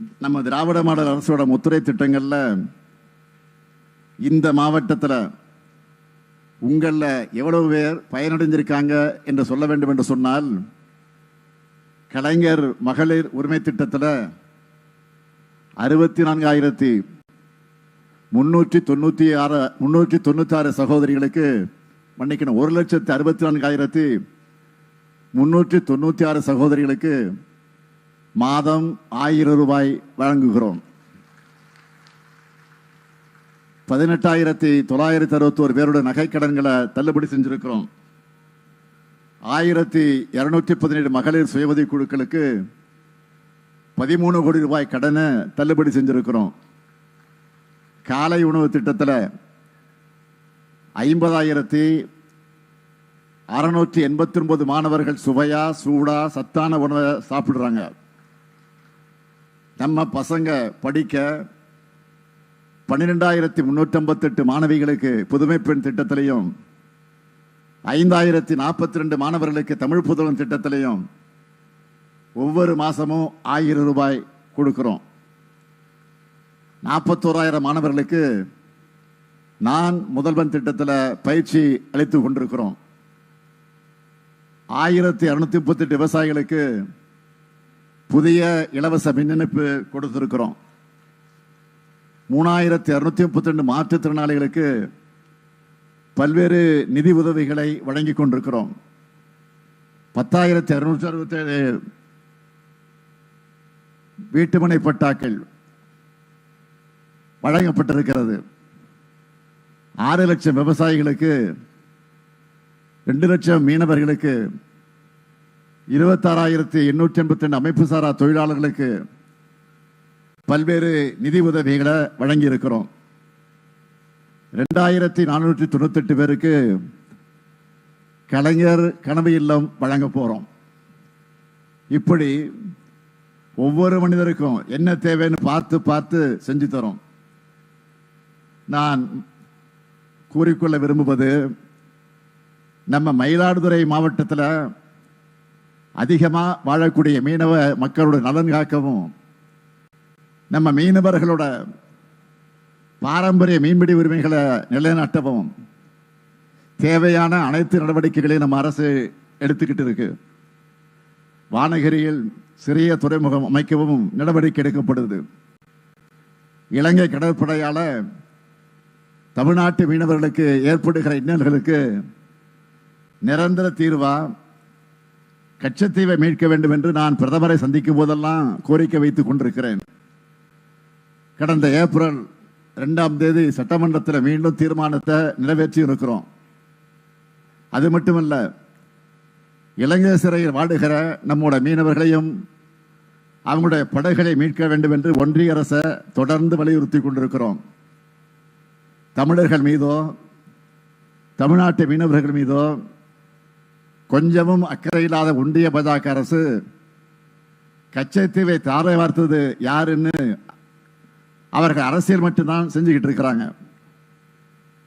நம்ம திராவிட மாடல் அரசோட முத்துரை திட்டங்கள்ல இந்த மாவட்டத்தில் உங்களில் எவ்வளவு பேர் பயனடைஞ்சிருக்காங்க என்று சொல்ல வேண்டும் என்று சொன்னால் கலைஞர் மகளிர் உரிமை திட்டத்தில் அறுபத்தி நான்காயிரத்தி முன்னூற்றி தொண்ணூற்றி ஆறு முன்னூற்றி தொண்ணூத்தாறு சகோதரிகளுக்கு மன்னிக்கணும் ஒரு லட்சத்தி அறுபத்தி நான்காயிரத்தி முன்னூற்றி தொண்ணூற்றி ஆறு சகோதரிகளுக்கு மாதம் ஆயிரம் ரூபாய் வழங்குகிறோம். பதினெட்டாயிரத்தி தொள்ளாயிரத்தி அறுபத்தோரு பேரோட நகைக்கடன்களை தள்ளுபடி செஞ்சிருக்கிறோம். ஆயிரத்தி இருநூற்றி பதினேழு மகளிர் சுயவதி குழுக்களுக்கு பதிமூணு கோடி ரூபாய் கடனை தள்ளுபடி செஞ்சுருக்கிறோம். காலை உணவு திட்டத்தில் ஐம்பதாயிரத்தி அறுநூற்றி எண்பத்தி ஒன்பது மாணவர்கள் சுவையாக சூடாக சத்தான உணவை சாப்பிடுறாங்க. நம்ம பசங்க படிக்க பன்னிரெண்டாயிரத்தி முந்நூற்றம்பத்தெட்டு மாணவிகளுக்கு புதுமை பெண் திட்டத்திலையும் ஐந்தாயிரத்தி நாற்பத்தி ரெண்டு மாணவர்களுக்கு தமிழ் புதல்வன் திட்டத்திலையும் ஒவ்வொரு மாதமும் ஆயிரம் ரூபாய் கொடுக்குறோம். நாற்பத்தோராயிரம் மாணவர்களுக்கு நான் முதல்வன் திட்டத்தில் பயிற்சி அளித்து கொண்டிருக்கிறோம். ஆயிரத்தி இரநூத்தி முப்பத்தெட்டு விவசாயிகளுக்கு புதிய இலவச மின் இணைப்பு கொடுத்திருக்கிறோம். மூணாயிரத்தி இரநூத்தி முப்பத்தி ரெண்டு மாற்றுத்திறனாளிகளுக்கு பல்வேறு நிதி உதவிகளை வழங்கி கொண்டிருக்கிறோம். பத்தாயிரத்தி அறுநூற்றி அறுபத்தேழு வீட்டுமனை பட்டாக்கள் வழங்கப்பட்டிருக்கிறது. ஆறு லட்சம் விவசாயிகளுக்கு ரெண்டு லட்சம் மீனவர்களுக்கு இருபத்தாறாயிரத்தி எண்ணூற்றி எண்பத்தி ரெண்டு அமைப்பு சாரா தொழிலாளர்களுக்கு பல்வேறு நிதி உதவிகளை வழங்கியிருக்கிறோம். ரெண்டாயிரத்தி நானூற்றி தொண்ணூத்தெட்டு பேருக்கு கலைஞர் கனவு இல்லம் வழங்க போகிறோம் இப்படி ஒவ்வொரு மனிதருக்கும் என்ன தேவைன்னு பார்த்து பார்த்து செஞ்சு தரோம். நான் கூறிக்கொள்ள விரும்புவது நம்ம மயிலாடுதுறை மாவட்டத்தில் அதிகமாக வாழக்கூடிய மீனவ மக்களோட நலன் காக்கவும். நம்ம மீனவர்களோட பாரம்பரிய மீன்பிடி உரிமைகளை நிலைநாட்டவும். தேவையான அனைத்து நடவடிக்கைகளையும் நம்ம அரசு எடுத்துக்கிட்டு இருக்கு. வானகிரியில் சிறிய துறைமுகம் அமைக்கவும் நடவடிக்கை எடுக்கப்படுது. இலங்கை கடற்படையால் தமிழ்நாட்டு மீனவர்களுக்கு ஏற்படுகிற இன்னல்களுக்கு நிரந்தர தீர்வாக கச்சத்தீவை மீட்க வேண்டும் என்று நான் பிரதமரை சந்திக்கும் போதெல்லாம் கோரிக்கை வைத்துக் கொண்டிருக்கிறேன். கடந்த ஏப்ரல் ரெண்டாம் தேதி சட்டமன்றத்தில் மீண்டும் தீர்மானத்தை நிறைவேற்றி இருக்கிறோம் அது மட்டுமல்ல இலங்கை சிறையில் வாடுகிற நம்மோட மீனவர்களையும் அவங்களுடைய படகுகளை மீட்க வேண்டும் என்று ஒன்றிய அரசை தொடர்ந்து வலியுறுத்தி கொண்டிருக்கிறோம். தமிழர்கள் மீதோ தமிழ்நாட்டு மீனவர்கள் மீதோ கொஞ்சமும் அக்கறை இல்லாத ஒன்றிய பாஜக அரசு கச்சத்தீவை தாரை வார்த்தது யாருன்னு அவர்கள் அரசியல் மட்டும்தான் செஞ்சுக்கிட்டு இருக்கிறாங்க.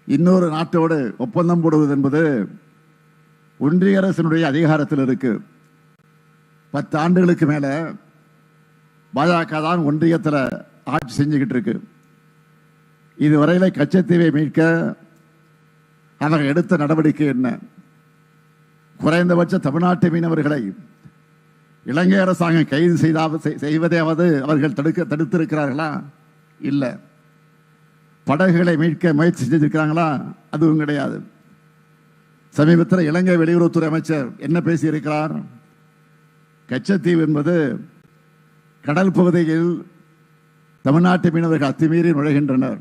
இன்னொரு நாட்டோடு ஒப்பந்தம் போடுவது என்பது ஒன்றிய அரசினுடைய அதிகாரத்தில் இருக்கு. பத்து ஆண்டுகளுக்கு மேல பாஜக தான் ஒன்றியத்தில் ஆட்சி செஞ்சுக்கிட்டு இருக்கு. இதுவரையில் கச்சத்தீவை மீட்க அவர்கள் எடுத்த நடவடிக்கை என்ன? குறைந்தபட்ச தமிழ்நாட்டு மீனவர்களை இலங்கை அரசாங்கம் கைது செய்தாவது செய்வதையாவது அவர்கள் தடுக்க தடுத்திருக்கிறார்களா? இல்லை. படகுகளை மீட்க முயற்சி செஞ்சிருக்கிறாங்களா? அதுவும் கிடையாது. சமீபத்தில் இலங்கை வெளியுறவுத்துறை அமைச்சர் என்ன பேசியிருக்கிறார்? கச்சத்தீவு என்பது கடல் பகுதியில் தமிழ்நாட்டு மீனவர்கள் அத்துமீறி நுழைகின்றனர்.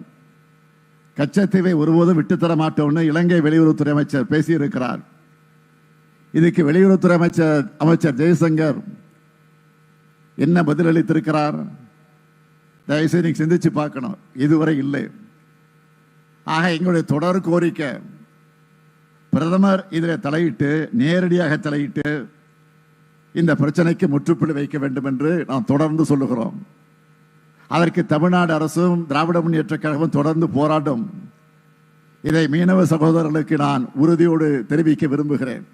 கச்சத்தீவை ஒருபோதும் விட்டுத்தர மாட்டோம்னு இலங்கை வெளியுறவுத்துறை அமைச்சர் பேசியிருக்கிறார். இதுக்கு வெளியுறவுத்துறை அமைச்சர் அமைச்சர் ஜெய்சங்கர் என்ன பதிலளித்திருக்கிறார்? தயவுசெய்து நீங்க சிந்திச்சு பார்க்கணும். இதுவரை இல்லை. ஆக எங்களுடைய தொடர் கோரிக்கை பிரதமர் இதில் தலையிட்டு நேரடியாக தலையிட்டு இந்த பிரச்சனைக்கு முற்றுப்புள்ளி வைக்க வேண்டும் என்று நாம் தொடர்ந்து சொல்லுகிறோம். அதற்கு தமிழ்நாடு அரசும் திராவிட முன்னேற்ற கழகமும் தொடர்ந்து போராட்டம் இதை மீனவ சகோதரர்களுக்கு நான் உறுதியோடு தெரிவிக்க விரும்புகிறேன்.